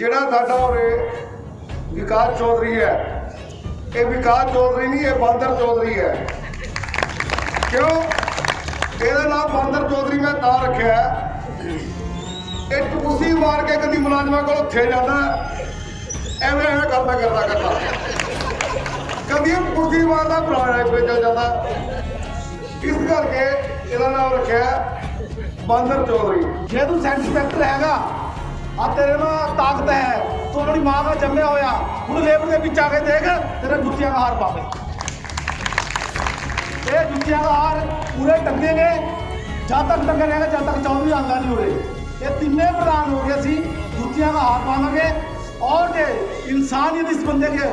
ਜਿਹੜਾ ਸਾਡਾ ਉਰੇ ਵਿਕਾਸ ਚੌਧਰੀ ਹੈ, ਇਹ ਵਿਕਾਸ ਚੌਧਰੀ ਨਹੀਂ, ਇਹ ਬਾਂਦਰ ਚੌਧਰੀ ਹੈ। ਕਿਉਂ? ਇਹਦਾ ਨਾਮ ਬਾਂਦਰ ਚੌਧਰੀ ਮੈਂ ਤਾਂ ਰੱਖਿਆ ਇਹ ਟੂਸੀ ਮਾਰ ਕੇ ਕਦੀ ਮੁਲਾਜ਼ਮਾਂ ਕੋਲ ਉੱਥੇ ਜਾਂਦਾ ਐਵੇਂ ਐਵੇਂ ਕਰਦਾ ਕਰਦਾ ਕਰਦਾ। ਕਦੀ ਇਹ ਟੂਸੀ ਮਾਰਦਾ ਪੁਰਾਣਾ ਵਿੱਚ ਚੱਲ ਜਾਂਦਾ ਇਸ ਕਰਕੇ ਇਹਦਾ ਨਾਮ ਰੱਖਿਆ ਬਾਂਦਰ ਚੌਧਰੀ। ਜੇ ਤੂੰ ਸੈਂਟ ਇੰਸਪੈਕਟਰ ਹੈਗਾ ਆ ਤੇਰੇ ਨਾਲ ਤਾਕਤ ਹੈ। ਤੂੰ ਆਪਣੀ ਮਾਂ ਦਾ ਜੰਮਿਆ ਹੋਇਆ। ਹੁਣ ਲੇਬਰ ਦੇ ਵਿੱਚ ਆ ਕੇ ਦੇਖ, ਤੇਰੇ ਜੁੱਤੀਆਂ ਦਾ ਹਾਰ ਪਾਵੇ। ਇਹ ਜੁੱਤੀਆਂ ਦਾ ਹਾਰ ਪੂਰੇ ਟੰਗੇ ਨੇ। ਜਦ ਤੱਕ ਟੰਗੇ ਰਹੇਗਾ ਜਦ ਤੱਕ ਚੌਧਰੀ ਆਂਦਾ ਨਹੀਂ ਉਰੇ ਇਹ ਤਿੰਨੇ ਪ੍ਰਧਾਨ ਹੋ ਗਏ ਸੀ ਜੁੱਤੀਆਂ ਦਾ ਹਾਰ ਪਾਵਾਂਗੇ। ਔਰ ਜੇ ਇਨਸਾਨੀਅਤ ਇਸ ਬੰਦੇ ਕੇ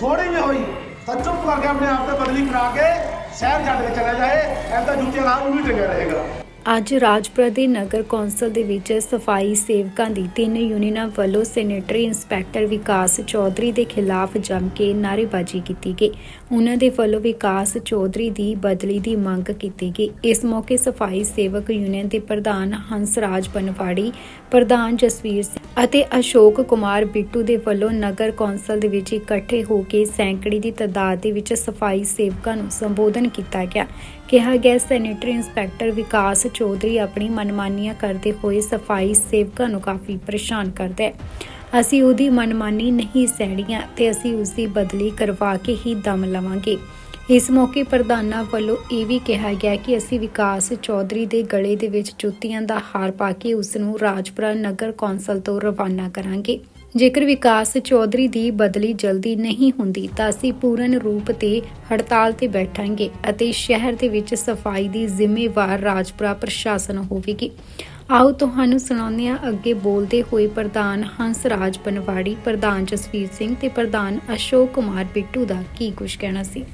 ਥੋੜੀ ਵੀ ਹੋਈ, ਤਾਂ ਚੁੱਪ ਕਰਕੇ ਆਪਣੇ ਆਪ ਤੇ ਬਦਲੀ ਕਰਾ ਕੇ ਸ਼ਹਿਰ ਛੱਡ ਕੇ ਚਲਾ ਜਾਏ। ਐਦਾਂ ਜੁੱਤੀਆਂ ਦਾ ਹਾਰ ਉਹ ਵੀ ਟੰਗਿਆ ਰਹੇਗਾ। ਅੱਜ ਰਾਜਪੁਰਾ ਦੇ ਨਗਰ ਕੌਂਸਲ ਦੇ ਵਿੱਚ ਸਫ਼ਾਈ ਸੇਵਕਾਂ ਦੀ ਤਿੰਨ ਯੂਨੀਅਨਾਂ ਵੱਲੋਂ ਸੈਨੇਟਰੀ ਇੰਸਪੈਕਟਰ ਵਿਕਾਸ ਚੌਧਰੀ ਦੇ ਖਿਲਾਫ ਜੰਮ ਕੇ ਨਾਅਰੇਬਾਜ਼ੀ ਕੀਤੀ ਗਈ। ਉਹਨਾਂ ਦੇ ਵੱਲੋਂ ਵਿਕਾਸ ਚੌਧਰੀ ਦੀ ਬਦਲੀ ਦੀ ਮੰਗ ਕੀਤੀ ਗਈ। ਇਸ ਮੌਕੇ ਸਫ਼ਾਈ ਸੇਵਕ ਯੂਨੀਅਨ ਦੇ ਪ੍ਰਧਾਨ ਹੰਸਰਾਜ ਬਨਵਾੜੀ, ਪ੍ਰਧਾਨ ਜਸਵੀਰ ਸਿੰਘ ਅਤੇ ਅਸ਼ੋਕ ਕੁਮਾਰ ਬਿੱਟੂ ਦੇ ਵੱਲੋਂ ਨਗਰ ਕੌਂਸਲ ਦੇ ਵਿੱਚ ਇਕੱਠੇ ਹੋ ਕੇ ਸੈਂਕੜੀ ਦੀ ਤਾਦਾਦ ਦੇ ਵਿੱਚ ਸਫ਼ਾਈ ਸੇਵਕਾਂ ਨੂੰ ਸੰਬੋਧਨ ਕੀਤਾ ਗਿਆ। ਕਿਹਾ ਗਿਆ ਸੈਨੇਟਰੀ ਇੰਸਪੈਕਟਰ ਵਿਕਾਸ ਚੌਧਰੀ ਆਪਣੀ ਮਨਮਾਨੀਆਂ ਕਰਦੇ ਹੋਏ ਸਫ਼ਾਈ ਸੇਵਕਾਂ ਨੂੰ ਕਾਫੀ ਪਰੇਸ਼ਾਨ ਕਰਦਾ ਹੈ। ਅਸੀਂ ਉਹਦੀ ਮਨਮਾਨੀ ਨਹੀਂ ਸਹਿਣੀਆਂ ਤੇ ਅਸੀਂ ਉਸ ਦੀ ਬਦਲੀ ਕਰਵਾ ਕੇ ਹੀ ਦਮ ਲਵਾਂਗੇ। ਇਸ ਮੌਕੇ ਪ੍ਰਧਾਨਾਂ ਵੱਲੋਂ ਇਹ ਵੀ ਕਿਹਾ ਗਿਆ ਕਿ ਅਸੀਂ ਵਿਕਾਸ ਚੌਧਰੀ ਦੇ ਗਲੇ ਦੇ ਵਿੱਚ ਜੁੱਤੀਆਂ ਦਾ ਹਾਰ ਪਾ ਕੇ ਉਸ ਨੂੰ ਰਾਜਪੁਰਾ ਨਗਰ ਕੌਂਸਲ ਤੋਂ ਰਵਾਨਾ ਕਰਾਂਗੇ। ਜੇਕਰ ਵਿਕਾਸ ਚੌਧਰੀ ਦੀ ਬਦਲੀ ਜਲਦੀ ਨਹੀਂ ਹੁੰਦੀ, ਤਾਂ ਅਸੀਂ ਪੂਰਨ ਰੂਪ ਤੇ ਹੜਤਾਲ ਤੇ ਬੈਠਾਂਗੇ ਅਤੇ ਸ਼ਹਿਰ ਦੇ ਵਿੱਚ ਸਫ਼ਾਈ ਦੀ ਜ਼ਿੰਮੇਵਾਰ ਰਾਜਪੁਰਾ ਪ੍ਰਸ਼ਾਸਨ ਹੋਵੇਗੀ। ਆਓ ਤੁਹਾਨੂੰ ਸੁਣਾਉਂਦੇ ਹਾਂ ਅੱਗੇ ਬੋਲਦੇ ਹੋਏ ਪ੍ਰਧਾਨ ਹੰਸ ਰਾਜ ਬਨਵਾੜੀ ਪ੍ਰਧਾਨ ਜਸਵੀਰ ਸਿੰਘ ਤੇ ਪ੍ਰਧਾਨ ਅਸ਼ੋਕ ਕੁਮਾਰ ਬਿੱਟੂ ਦਾ ਕੀ ਕੁਝ ਕਹਿਣਾ ਸੀ।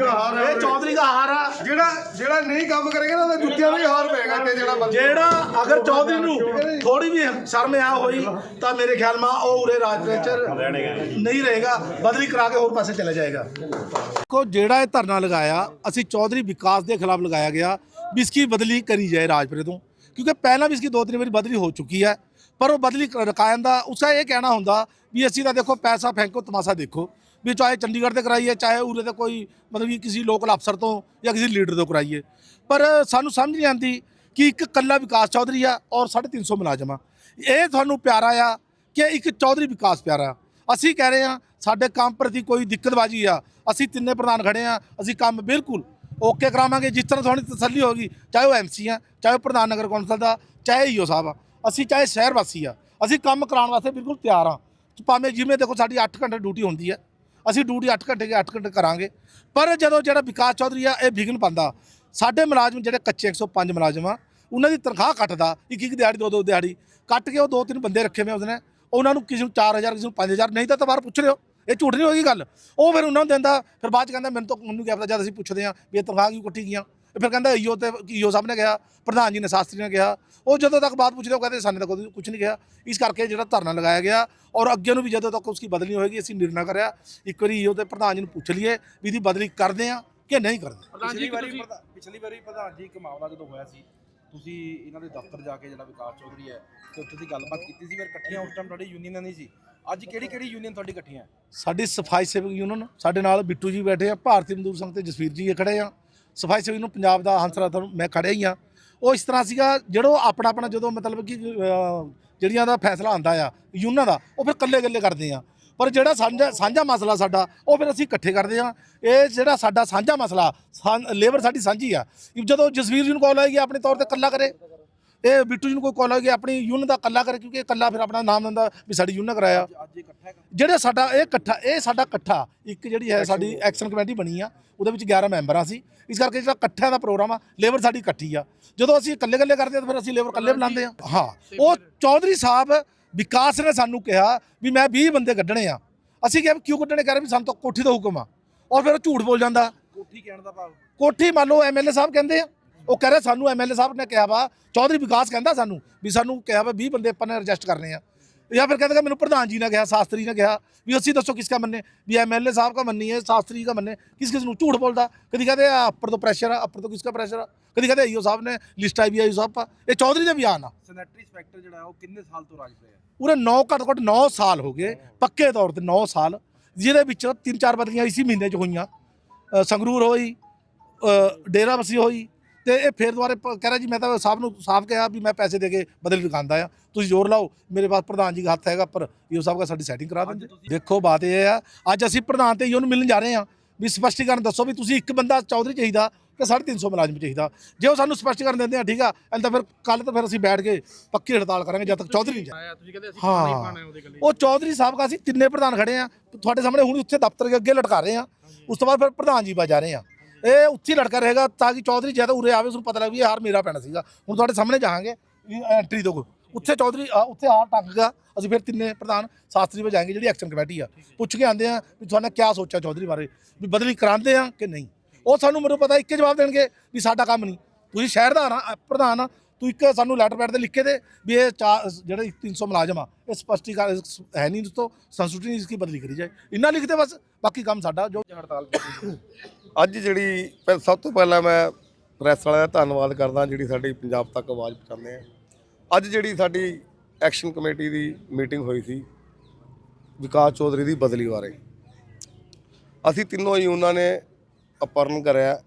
ਇਹ ਚੌਧਰੀ ਦਾ ਹਾਰ ਆ। ਜਿਹੜਾ ਜਿਹੜਾ ਨਹੀਂ ਕੰਮ ਕਰੇਗਾ ਨਾ ਉਹਦੇ ਜੁੱਤੀਆਂ ਹੀ ਹਾਰ ਪਏਗਾ ਤੇ ਜਿਹੜਾ ਬੰਦਾ। ਜਿਹੜਾ ਅਗਰ ਚੌਧਰੀ ਨੂੰ ਥੋੜੀ ਵੀ ਸ਼ਰਮ ਆ ਹੋਈ ਤਾਂ ਮੇਰੇ ਖਿਆਲ ਮਾ ਉਹ ਉਰੇ ਰਾਜ ਵਿੱਚ ਨਹੀਂ ਰਹੇਗਾ। ਬਦਲੀ ਕਰਾ ਕੇ ਹੋਰ ਪਾਸੇ ਚਲਾ ਜਾਏਗਾ। ਕੋ ਜਿਹੜਾ ਇਹ ਧਰਨਾ ਲਗਾਇਆ ਅਸੀਂ ਚੌਧਰੀ ਵਿਕਾਸ ਦੇ ਖਿਲਾਫ ਲਗਾਇਆ ਗਿਆ ਵੀ ਇਸकी ਬਦਲੀ ਕਰੀ ਜਾਏ ਰਾਜਪੁਰੇ ਤੋਂ। ਕਿਉਂਕਿ ਪਹਿਲਾਂ ਵੀ ਇਸकी ਦੋ ਤਿੰਨ ਵਾਰੀ ਬਦਲੀ ਹੋ ਚੁੱਕੀ ਹੈ ਪਰ ਉਹ ਬਦਲੀ ਰਕਾਇਨ ਦਾ ਉਸਦਾ ਇਹ ਕਹਿਣਾ ਹੁੰਦਾ ਵੀ ਅਸੀਂ ਤਾਂ ਦੇਖੋ ਪੈਸਾ ਫੈਂਕੋ ਤਮਾਸ਼ਾ ਦੇਖੋ। ਵੀ ਚਾਹੇ ਚੰਡੀਗੜ੍ਹ ਤੇ ਕਰਾਈਏ, ਚਾਹੇ ਉਰੇ ਤੇ ਕੋਈ ਮਤਲਬ ਕਿ ਕਿਸੇ ਲੋਕਲ ਅਫਸਰ ਤੋਂ ਜਾਂ ਕਿਸੇ ਲੀਡਰ ਤੋਂ ਕਰਾਈਏ। ਪਰ ਸਾਨੂੰ ਸਮਝ ਨਹੀਂ ਆਉਂਦੀ ਕਿ ਇੱਕ ਕੱਲਾ ਵਿਕਾਸ ਚੌਧਰੀ ਆ ਔਰ 350 ਮੁਲਾਜ਼ਮ ਆ। ਇਹ ਤੁਹਾਨੂੰ ਪਿਆਰਾ ਆ ਕਿ ਇੱਕ ਚੌਧਰੀ ਵਿਕਾਸ ਪਿਆਰਾ ਅਸੀਂ ਕਹਿ ਰਹੇ ਆ ਸਾਡੇ ਕੰਮ ਪ੍ਰਤੀ ਕੋਈ ਦਿੱਕਤਬਾਜੀ ਆ। ਅਸੀਂ ਤਿੰਨੇ ਪ੍ਰਧਾਨ ਖੜੇ ਆ ਅਸੀਂ ਕੰਮ ਬਿਲਕੁਲ ਓਕੇ ਕਰਾਵਾਂਗੇ। ਜਿਸ ਤਰ੍ਹਾਂ ਤੁਹਾਨੂੰ ਤਸੱਲੀ ਹੋਗੀ ਚਾਹੇ ਉਹ ਐਮਸੀ ਆ, ਚਾਹੇ ਉਹ ਪ੍ਰਧਾਨ ਨਗਰ ਕੌਂਸਲ ਦਾ, ਚਾਹੇ ਈਓ ਸਾਹਿਬ ਆ। ਅਸੀਂ ਚਾਹੇ ਸ਼ਹਿਰ ਵਾਸੀ ਆ। ਅਸੀਂ ਕੰਮ ਕਰਾਉਣ ਵਾਸਤੇ ਬਿਲਕੁਲ ਤਿਆਰ ਆ। ਭਾਵੇਂ ਜਿਵੇਂ ਦੇਖੋ ਸਾਡੀ 8 ਘੰਟੇ ਡਿਊਟੀ ਹੁੰਦੀ ਹੈ ਅਸੀਂ ਡਿਊਟੀ 8 ਘੰਟੇ ਕੇ 8 ਘੰਟੇ ਕਰਾਂਗੇ। ਪਰ ਜਦੋਂ ਜਿਹੜਾ ਵਿਕਾਸ ਚੌਧਰੀ ਆ, ਇਹ ਵਿਘਨ ਪਾਉਂਦਾ। ਸਾਡੇ ਮੁਲਾਜ਼ਮ ਜਿਹੜੇ ਕੱਚੇ 105 ਮੁਲਾਜ਼ਮ ਆ, ਉਹਨਾਂ ਦੀ ਤਨਖਾਹ ਕੱਟਦਾ। ਇੱਕ ਇੱਕ ਦਿਹਾੜੀ, ਦੋ ਦੋ ਦਿਹਾੜੀ। ਕੱਟ ਕੇ ਉਹ ਦੋ ਤਿੰਨ ਬੰਦੇ ਰੱਖੇ ਹੋਏ ਉਸਨੇ। ਉਹਨਾਂ ਨੂੰ ਕਿਸੇ ਨੂੰ 4000 ਕਿਸੇ ਨੂੰ 5000 ਨਹੀਂ ਤਾਂ ਤਾਂ ਬਾਹਰ ਪੁੱਛ ਲਿਓ। ਇਹ ਝੂਠ ਨਹੀਂ ਹੋਏਗੀ ਗੱਲ। ਉਹ ਫਿਰ ਉਹਨਾਂ ਨੂੰ ਦਿੰਦਾ, ਫਿਰ ਬਾਅਦ ਚ ਕਹਿੰਦਾ, ਮੈਨੂੰ ਤਾਂ ਮੈਨੂੰ ਕੀ ਪਤਾ, ਜਦ ਅਸੀਂ ਪੁੱਛਦੇ ਆ ਵੀ ਇਹ ਤਨਖਾਹ ਕਿਉਂ ਕੱਟੀ ਗਈਆਂ। ਫਿਰ ਕਹਿੰਦਾ ਈਓ ਤੇ ਈਓ ਸਾਹਿਬ ਨੇ ਕਿਹਾ ਪ੍ਰਧਾਨ ਜੀ ਨੇ ਸ਼ਾਸਤਰੀ ਨੇ ਕਿਹਾ। ਉਹ ਜਦੋਂ ਤੱਕ ਬਾਤ ਪੁੱਛਦੇ ਉਹ ਕਹਿੰਦੇ ਸਾਨੂੰ ਤਾਂ ਕੋਈ ਕੁਝ ਨਹੀਂ ਕਿਹਾ। ਇਸ ਕਰਕੇ ਜਿਹੜਾ ਧਰਨਾ ਲਗਾਇਆ ਗਿਆ ਔਰ ਅੱਗੇ ਨੂੰ ਵੀ ਜਦੋਂ ਤੱਕ ਉਸकी ਬਦਲੀ ਨਹੀਂ ਹੋਏਗੀ ਅਸੀਂ ਨਿਰਣਾ ਕਰਿਆ। ਇੱਕ ਵਾਰੀ ਈਓ ਤੇ ਪ੍ਰਧਾਨ ਜੀ ਨੂੰ ਪੁੱਛ ਲਈਏ ਵੀ ਇਹਦੀ ਬਦਲੀ ਕਰਦੇ ਆ ਕਿ ਨਹੀਂ ਕਰਦੇ। ਪਿਛਲੀ ਵਾਰੀ ਪਿਛਲੀ ਵਾਰੀ ਪ੍ਰਧਾਨ ਜੀ ਇੱਕ ਮਾਮਲਾ ਜਦੋਂ ਹੋਇਆ ਸੀ ਤੁਸੀਂ ਇਹਨਾਂ ਦੇ ਦਫ਼ਤਰ ਜਾ ਕੇ ਜਿਹੜਾ ਵਿਕਾਸ ਚੌਧਰੀ ਹੈ ਤੇ ਉੱਥੇ ਦੀ ਗੱਲਬਾਤ ਕੀਤੀ ਸੀ ਫਿਰ ਇਕੱਠੀਆਂ ਉਸ ਟਾਈਮ ਤੁਹਾਡੀ ਯੂਨੀਅਨਾਂ ਨਹੀਂ ਸੀ। ਅੱਜ ਕਿਹੜੀ ਕਿਹੜੀ ਯੂਨੀਅਨ ਤੁਹਾਡੀ ਇਕੱਠੀਆਂ? ਸਾਡੀ ਸਫ਼ਾਈ ਸੇਵਕ ਯੂਨੀਅਨ ਸਾਡੇ ਨਾਲ ਬਿੱਟੂ ਜੀ ਬੈਠੇ ਆ ਭਾਰਤੀ ਮਜ਼ਦੂਰ ਸੰਘ ਤੇ ਜਸਵੀਰ ਜੀ ਇਹ ਖੜੇ ਆ। ਸਫ਼ਾਈ ਸੇਵਕ ਨੂੰ ਪੰਜਾਬ ਦਾ ਹੰਸਰਾ ਤੁਹਾਨੂੰ ਮੈਂ ਖੜਿਆ ਹੀ ਆ। ਉਹ ਇਸ ਤਰ੍ਹਾਂ ਸੀਗਾ, ਜਿਹੜਾ ਆਪਣਾ ਆਪਣਾ ਜਦੋਂ ਮਤਲਬ ਕਿ ਜਿਹੜੀਆਂ ਦਾ ਫੈਸਲਾ ਆਂਦਾ ਆ ਯੂਨਾਂ ਦਾ, ਉਹ ਫਿਰ ਕੱਲੇ ਕੱਲੇ ਕਰਦੇ ਆ। ਪਰ ਜਿਹੜਾ ਸਾਂਝਾ ਸਾਂਝਾ ਮਸਲਾ ਸਾਡਾ, ਉਹ ਫਿਰ ਅਸੀਂ ਇਕੱਠੇ ਕਰਦੇ ਆ। ਇਹ ਜਿਹੜਾ ਸਾਡਾ ਸਾਂਝਾ ਮਸਲਾ ਲੇਬਰ ਸਾਡੀ ਸਾਂਝੀ ਆ। ਜਦੋਂ ਜਸਵੀਰ ਜੀ ਨੂੰ ਕਾਲ ਆਏਗੀ, ਆਪਣੇ ਤੌਰ ਤੇ ਕੱਲਾ ਕਰੇ। ਇਹ ਬਿੱਟੂ ਜੀ ਨੂੰ ਕੋਈ ਕਾਲ ਆਏਗੀ ਆਪਣੀ ਯੂਨੀਅਨ ਦਾ ਕੱਲਾ ਕਰੇ ਕਿਉਂਕਿ ਇਹ ਕੱਲਾ ਫਿਰ ਆਪਣਾ ਨਾਮ ਦਿੰਦਾ ਵੀ ਸਾਡੀ ਯੂਨੀਅਨ ਕਰਾਇਆ। ਕਰ- ਜਿਹੜੇ ਸਾਡਾ ਇਹ ਇਕੱਠਾ ਇਹ ਸਾਡਾ ਇਕੱਠਾ ਇੱਕ ਜਿਹੜੀ ਹੈ ਸਾਡੀ ਐਕਸ਼ਨ ਕਮੇਟੀ ਬਣੀ ਆ ਉਹਦੇ ਵਿੱਚ 11 ਮੈਂਬਰਾਂ ਸੀ। ਇਸ ਕਰਕੇ ਜਿਹੜਾ ਇਕੱਠਿਆਂ ਦਾ ਪ੍ਰੋਗਰਾਮ ਆ ਲੇਬਰ ਸਾਡੀ ਇਕੱਠੀ ਆ। ਜਦੋਂ ਅਸੀਂ ਇਕੱਲੇ ਇਕੱਲੇ ਕਰਦੇ ਆ ਤਾਂ ਫਿਰ ਅਸੀਂ ਲੇਬਰ ਇਕੱਲੇ ਬੁਲਾਉਂਦੇ ਆ। ਹਾਂ ਉਹ ਚੌਧਰੀ ਸਾਹਿਬ ਵਿਕਾਸ ਨੇ ਸਾਨੂੰ ਕਿਹਾ ਵੀ ਮੈਂ 20 ਬੰਦੇ ਕੱਢਣੇ ਆ। ਅਸੀਂ ਕਿਹਾ ਕਿਉਂ ਕੱਢਣੇ? ਕਹਿ ਰਹੇ ਵੀ ਸਾਨੂੰ ਤਾਂ ਕੋਠੀ ਦਾ ਹੁਕਮ ਆ। ਔਰ ਫਿਰ ਝੂਠ ਬੋਲ ਜਾਂਦਾ। ਕੋਠੀ ਕਹਿਣ ਦਾ ਭਾਵ? ਕੋਠੀ ਮੰਨ ਲਓ ਐਮਐਲਏ ਸਾਹਿਬ ਕਹਿੰਦੇ ਆ। ਉਹ ਕਹਿ ਰਿਹਾ ਸਾਨੂੰ ਐਮਐਲਏ ਸਾਹਿਬ ਨੇ ਕਿਹਾ ਵਾ ਚੌਧਰੀ ਵਿਕਾਸ ਕਹਿੰਦਾ ਸਾਨੂੰ ਵੀ ਸਾਨੂੰ ਕਿਹਾ ਵਾ 20 ਬੰਦੇ ਆਪਾਂ ਨੇ ਰਜਿਸਟ ਕਰਨੇ ਆ। ਜਾਂ ਫਿਰ ਕਹਿੰਦੇ ਮੈਨੂੰ ਪ੍ਰਧਾਨ ਜੀ ਨੇ ਕਿਹਾ ਸ਼ਾਸਤਰੀ ਨੇ ਕਿਹਾ ਵੀ ਅਸੀਂ ਦੱਸੋ ਕਿਸ ਕਾ ਮੰਨੇ ਵੀ ਐਮਐਲਏ ਸਾਹਿਬ का ਮੰਨੀ ਹੈ ਸ਼ਾਸਤਰੀ का ਮੰਨੇ ਕਿਸ ਕਿਸ ਨੂੰ ਝੂਠ ਬੋਲਦਾ? ਕਦੀ ਕਹਿੰਦੇ ਆ ਅੱਪਰ ਤੋਂ ਪ੍ਰੈਸ਼ਰ ਆ ਅੱਪਰ ਤੋਂ ਕਿਸ ਦਾ ਪ੍ਰੈਸ਼ਰ ਆ? ਕਦੀ ਕਹਿੰਦੇ ਆਈਓ ਸਾਹਿਬ ਨੇ ਲਿਸਟ ਆਈ ਵੀ ਆਈਓ ਸਾਹਿਬ ਪਾ। ਇਹ ਚੌਧਰੀ ਦਾ ਬਿਆਨ ਆ। ਸੈਨੇਟਰੀ ਇੰਸਪੈਕਟਰ ਜਿਹੜਾ ਉਹ ਕਿੰਨੇ ਸਾਲ ਤੋਂ ਰਾਜ ਰਿਹਾ? ਪੂਰੇ 9 ਘੱਟ ਘੱਟ 9 ਸਾਲ ਹੋ ਗਏ ਪੱਕੇ ਤੌਰ ਤੇ 9 ਸਾਲ ਜਿਹਦੇ ਵਿੱਚ ਤਿੰਨ ਚਾਰ ਬਦਲੀਆਂ ਇਸੀ ਮਹੀਨੇ 'ਚ ਹੋਈਆਂ। ਸੰਗਰੂਰ ਹੋਈ ਡੇਰਾ ਬਸੀ ਹੋਈ ਤੇ ਇਹ ਫੇਰ ਦੁਬਾਰੇ ਪ- ਕਹਿ ਰਿਹਾ ਜੀ ਮੈਂ ਤਾਂ ਸਾਹਿਬ ਨੂੰ ਸਾਫ਼ ਕਿਹਾ ਵੀ ਮੈਂ ਪੈਸੇ ਦੇ ਕੇ ਬਦਲੀ ਲਗਾਉਂਦਾ ਆ ਤੁਸੀਂ ਜ਼ੋਰ ਲਾਓ ਮੇਰੇ ਪਾਸ ਪ੍ਰਧਾਨ ਜੀ ਦਾ ਹੱਥ ਹੈਗਾ ਪਰ ਈਓ ਸਾਹਿਬ ਦਾ ਸਾਡੀ ਸੈਟਿੰਗ ਕਰਾ ਦਿੰਦੇ ਦੇਖੋ ਬਾਤ ਇਹ ਆ ਅੱਜ ਅਸੀਂ ਪ੍ਰਧਾਨ ਤੇ ਈਓ ਨੂੰ ਮਿਲਣ ਜਾ ਰਹੇ ਆ ਵੀ ਸਪਸ਼ਟੀਕਰਨ ਦੱਸੋ ਵੀ ਤੁਸੀਂ ਇੱਕ ਬੰਦਾ ਚੌਧਰੀ ਚਾਹੀਦਾ ਕਿ 350 ਮੁਲਾਜ਼ਮ ਚਾਹੀਦਾ। ਜੇ ਉਹ ਸਾਨੂੰ ਸਪਸ਼ਟੀਕਰਨ ਦਿੰਦੇ ਆ ਠੀਕ ਆ ਐਂ ਤਾਂ ਫਿਰ ਕੱਲ ਤਾਂ ਫਿਰ ਅਸੀਂ ਬੈਠ ਕੇ ਪੱਕੀ ਹੜਤਾਲ ਕਰਾਂਗੇ ਜਦ ਤੱਕ ਚੌਧਰੀ ਨਹੀਂ ਜਾਏ ਆਇਆ ਤੁਸੀਂ ਕਹਿੰਦੇ ਅਸੀਂ ਹਾਂ। ਉਹ ਚੌਧਰੀ ਸਾਹਿਬ ਕਾ ਅਸੀਂ ਤਿੰਨੇ ਪ੍ਰਧਾਨ ਖੜੇ ਆ ਤੁਹਾਡੇ ਸਾਹਮਣੇ ਹੁਣ ਉੱਥੇ ਦਫ਼ਤਰ ਦੇ ਅੱਗੇ ਲਟਕਾ ਰਹੇ ਆ। ਉਸ ਤੋਂ ਬਾਅਦ ਫਿਰ ਪ੍ਰਧਾਨ ਜੀ ਬਾ ਜਾ ਰਹੇ ਆ। ਇਹ ਉੱਥੇ ਹੀ ਲਟਕਾ ਰਹੇਗਾ ਤਾਂ ਕਿ ਚੌਧਰੀ ਜਦ ਉਰੇ ਆਵੇ ਉਸ ਨੂੰ ਪਤਾ ਲੱਗੇ ਵੀ ਇਹ ਹਾਰ ਮੇਰਾ ਪੈਣਾ ਸੀਗਾ। ਹੁਣ ਤੁਹਾਡੇ ਸਾਹਮਣੇ ਜਾਵਾਂਗੇ ਐਂਟਰੀ ਤੋਂ ਉੱਥੇ ਚੌਧਰੀ ਆ, ਉੱਥੇ ਹਾਰ ਟੰਗਗਾ ਅਸੀਂ ਫਿਰ ਤਿੰਨੇ ਪ੍ਰਧਾਨ ਸ਼ਾਸਤਰੀ ਵਿੱਚ ਜਾਏंगे ਜਿਹੜੀ ਐਕਸ਼ਨ ਕਮੇਟੀ ਆ। ਪੁੱਛ ਕੇ ਆਂਦੇ ਆ ਵੀ ਤੁਹਾਨੂੰ ਕੀ ਸੋਚਿਆ ਚੌਧਰੀ ਬਾਰੇ ਵੀ ਬਦਲੀ ਕਰਾਉਂਦੇ ਆ ਕਿ ਨਹੀਂ? ਉਹ ਸਾਨੂੰ ਮੈਨੂੰ ਪਤਾ ਇੱਕੇ ਜਵਾਬ ਦੇਣਗੇ ਵੀ ਸਾਡਾ ਕੰਮ ਨਹੀਂ। ਤੁਸੀਂ ਸ਼ਹਿਰ ਦਾ ਨਾ ਪ੍ਰਧਾਨ ਆ ਤੂੰ ਇੱਕ ਸਾਨੂੰ ਲੈਟਰ ਪੈਡ ਤੇ ਲਿਖ ਕੇ ਦੇ ਵੀ ਇਹ ਚਾਰ ਜਿਹੜੇ 300 ਮੁਲਾਜ਼ਮ ਆ ਇਹ ਸਪਸ਼ਟੀਕਰਨ ਹੈ ਨਹੀਂ ਦੋਸਤੋ ਸੰਸੂਟੀ ਇਸ ਦੀ ਬਦਲੀ ਕਰੀ ਜਾਏ। ਇੰਨਾ ਲਿਖਦੇ ਬਸ ਬਾਕੀ ਕੰਮ ਸਾਡਾ ਜੋ ਹੜਤਾਲ ਅੱਜ ਜਿਹੜੀ ਪਹਿ- ਸਭ ਤੋਂ ਪਹਿਲਾਂ ਮੈਂ ਪ੍ਰੈਸ ਵਾਲਿਆਂ ਦਾ ਧੰਨਵਾਦ ਕਰਦਾ ਜਿਹੜੀ ਸਾਡੀ ਪੰਜਾਬ ਤੱਕ ਆਵਾਜ਼ ਪਹੁੰਚਾਉਂਦੇ ਆ। ਅੱਜ ਜਿਹੜੀ ਸਾਡੀ ਐਕਸ਼ਨ ਕਮੇਟੀ ਦੀ ਮੀਟਿੰਗ ਹੋਈ ਸੀ ਵਿਕਾਸ ਚੌਧਰੀ ਦੀ ਬਦਲੀ ਬਾਰੇ। ਅਸੀਂ ਤਿੰਨੋਂ ਹੀ ਉਹਨਾਂ ਨੇ ਅਪਰਨ ਕਰਿਆ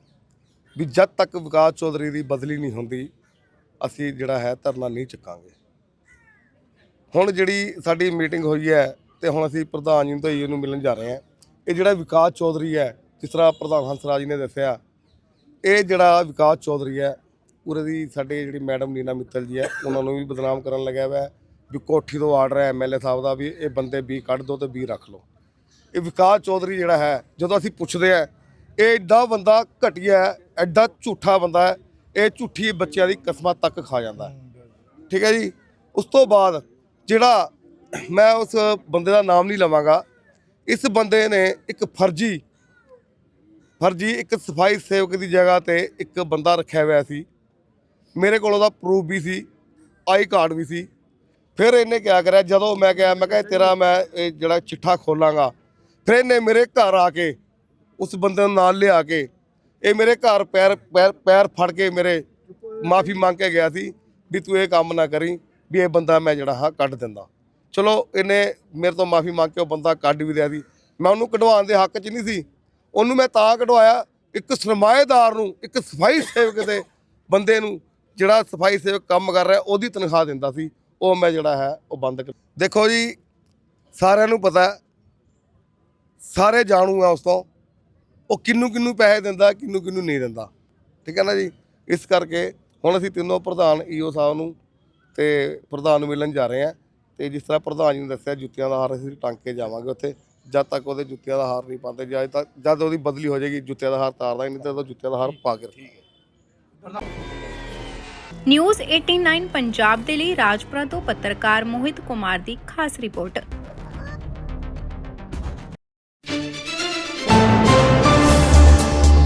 ਵੀ ਜਦ ਤੱਕ ਵਿਕਾਸ ਚੌਧਰੀ ਦੀ ਬਦਲੀ ਨਹੀਂ ਹੁੰਦੀ, ਅਸੀਂ ਜਿਹੜਾ ਹੈ ਧਰਨਾ ਨਹੀਂ ਚੱਕਾਂਗੇ। ਹੁਣ ਜਿਹੜੀ ਸਾਡੀ ਮੀਟਿੰਗ ਹੋਈ ਹੈ ਤੇ ਹੁਣ ਅਸੀਂ ਪ੍ਰਧਾਨ ਜੀ ਨੂੰ ਤੇ ਇਹਨੂੰ ਮਿਲਣ ਜਾ ਰਹੇ ਹਾਂ, ਇਹ ਜਿਹੜਾ ਵਿਕਾਸ ਚੌਧਰੀ ਹੈ ਜਿਸ ਤਰ੍ਹਾਂ ਪ੍ਰਧਾਨ ਹੰਸਰਾਜ ਨੇ ਦੱਸਿਆ, ਇਹ ਜਿਹੜਾ ਵਿਕਾਸ ਚੌਧਰੀ ਹੈ ਪੂਰੇ ਦੀ ਸਾਡੇ ਜਿਹੜੀ ਮੈਡਮ ਨੀਨਾ ਮਿੱਤਲ ਜੀ ਹੈ, ਉਹਨਾਂ ਨੂੰ ਵੀ ਬਦਨਾਮ ਕਰਨ ਲੱਗਿਆ ਹੋਇਆ ਵੀ ਕੋਠੀ ਤੋਂ ਆਰਡਰ ਹੈ ਐਮਐਲਏ ਸਾਹਿਬ ਦਾ ਵੀ ਇਹ ਬੰਦੇ ਵੀ ਕੱਢ ਦੋ ਤੇ ਵੀ ਰੱਖ ਲਓ। ਇਹ ਵਿਕਾਸ ਚੌਧਰੀ ਜਿਹੜਾ ਹੈ, ਜਦੋਂ ਅਸੀਂ ਪੁੱਛਦੇ ਆ ਇਹ ਐਡਾ ਬੰਦਾ ਘਟੀਆ ਹੈ ਐਡਾ ਝੂਠਾ ਬੰਦਾ ਹੈ, ਇਹ ਝੂਠੀ ਬੱਚਿਆਂ ਦੀ ਕਸਮਾਂ ਤੱਕ ਖਾ ਜਾਂਦਾ ਹੈ। ਠੀਕ ਹੈ ਜੀ? ਉਸ ਤੋਂ ਬਾਅਦ ਜਿਹੜਾ ਮੈਂ ਉਸ ਬੰਦੇ ਦਾ ਨਾਮ ਨਹੀਂ ਲਵਾਂਗਾ, ਇਸ ਬੰਦੇ ਨੇ ਇੱਕ ਫਰਜੀ ਫਰਜੀ ਇੱਕ ਸਫ਼ਾਈ ਸੇਵਕ ਦੀ ਜਗ੍ਹਾ ਤੇ ਇੱਕ ਬੰਦਾ ਰੱਖਿਆ ਹੋਇਆ ਸੀ। ਮੇਰੇ ਕੋਲ ਉਹਦਾ proof we C, I card ਵੀ ਸੀ। ਫਿਰ ਇਹਨੇ ਕਿਹਾ ਕਰਿਆ, ਜਦੋਂ ਮੈਂ ਕਿਹਾ ਮੈਂ ਕਿਹਾ, ਤੇਰਾ ਮੈਂ ਇਹ ਜਿਹੜਾ ਚਿੱਠਾ ਖੋਲਾਂਗਾ। ਫਿਰ ਇਹਨੇ ਮੇਰੇ ਘਰ ਆ ਕੇ, ਉਸ ਬੰਦੇ ਨੂੰ ਨਾਲ ਲਿਆ ਕੇ, ਇਹ ਮੇਰੇ ਘਰ ਪੈਰ ਪੈਰ ਪੈਰ ਫੜ ਕੇ ਮੇਰੇ ਮਾਫੀ ਮੰਗ ਕੇ ਗਿਆ ਸੀ ਵੀ ਤੂੰ ਇਹ ਕੰਮ ਨਾ ਕਰੀ ਵੀ ਇਹ ਬੰਦਾ ਮੈਂ ਜਿਹੜਾ ਹਾਂ ਕੱਢ ਦਿੰਦਾ। ਚਲੋ, ਇਹਨੇ ਮੇਰੇ ਤੋਂ ਮਾਫੀ ਮੰਗ ਕੇ ਉਹ ਬੰਦਾ ਕੱਢ ਵੀ ਦਿਆ ਸੀ। ਮੈਂ ਉਹਨੂੰ ਕਢਵਾਉਣ ਦੇ ਹੱਕ 'ਚ ਨਹੀਂ ਸੀ। ਉਹਨੂੰ ਮੈਂ ਤਾਂ ਕਢਵਾਇਆ ਇੱਕ ਸਰਮਾਏਦਾਰ ਨੂੰ, ਇੱਕ ਸਫ਼ਾਈ ਸੇਵਕ ਦੇ ਬੰਦੇ ਨੂੰ, ਜਿਹੜਾ ਸਫ਼ਾਈ ਸੇਵਕ ਕੰਮ ਕਰ ਰਿਹਾ, ਉਹਦੀ ਤਨਖਾਹ ਦਿੰਦਾ ਸੀ। ਉਹ ਮੈਂ ਜਿਹੜਾ ਹੈ, ਉਹ ਬੰਦ ਕਰ ਦੇਖੋ ਜੀ, ਸਾਰਿਆਂ ਨੂੰ ਪਤਾ ਸਾਰੇ ਜਾਣੂ ਆ ਉਸ ਤੋਂ। ਉਹ ਕਿੰਨੂੰ ਕਿੰਨੂੰ ਪੈਸੇ ਦਿੰਦਾ, ਕਿੰਨੂੰ ਕਿੰਨੂੰ ਨਹੀਂ ਦਿੰਦਾ। ਠੀਕ ਹੈ ਨਾ ਜੀ? ਇਸ ਕਰਕੇ ਹੁਣ ਅਸੀਂ ਤਿੰਨੋਂ ਪ੍ਰਧਾਨ ਈਓ ਸਾਹਿਬ ਨੂੰ ਤੇ ਪ੍ਰਧਾਨ ਨੂੰ ਮਿਲਣ ਜਾ ਰਹੇ ਹਾਂ। ਤੇ ਜਿਸ ਤਰ੍ਹਾਂ ਪ੍ਰਧਾਨ ਜੀ ਨੇ ਦੱਸਿਆ, ਜੁੱਤੀਆਂ ਦਾ ਹਾਰ ਅਸੀਂ ਟੰਗ ਕੇ ਜਾਵਾਂਗੇ ਉੱਥੇ। ਜਦ ਤੱਕ ਉਹਦੇ ਜੁੱਤੀਆਂ ਦਾ ਹਾਰ ਨਹੀਂ ਪਾਉਂਦੇ ਜਦ ਤੱਕ ਜਦ ਉਹਦੀ ਬਦਲੀ ਹੋ ਜਾਏਗੀ ਜੁੱਤੀਆਂ ਦਾ ਹਾਰ ਤਾਰਦਾ ਹੀ ਨਹੀਂ ਤੇ ਉਹਦਾ ਜੁੱਤੀਆਂ ਦਾ ਹਾਰ ਪਾ ਕੇ ਨਿਊਜ਼ 89 ਪੰਜਾਬ ਦੇ ਲਈ ਰਾਜਪੁਰਾ ਤੋਂ ਪੱਤਰਕਾਰ ਮੋਹਿਤ ਕੁਮਾਰ ਦੀ ਖਾਸ ਰਿਪੋਰਟ।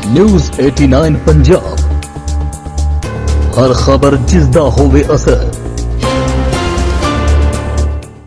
ਨਿਊਜ਼ 89 ਪੰਜਾਬ। ਹਰ ਖਬਰ ਜਿਸ ਦਾ ਹੋਵੇ ਅਸਰ।